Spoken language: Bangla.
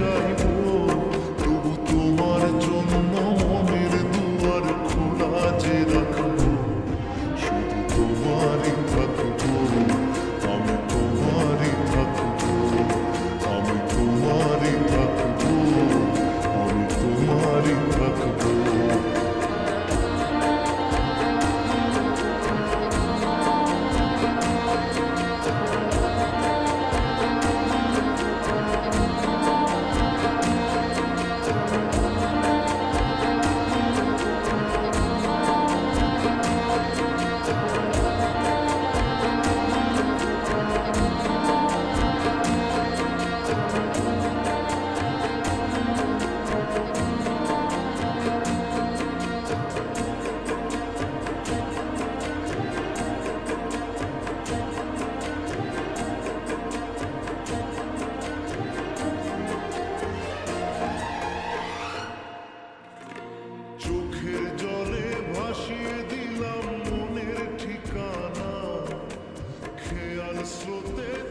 so চোখের জলে ভাসিয়ে দিলাম মনের ঠিকানা। খেয়াল স্রোতের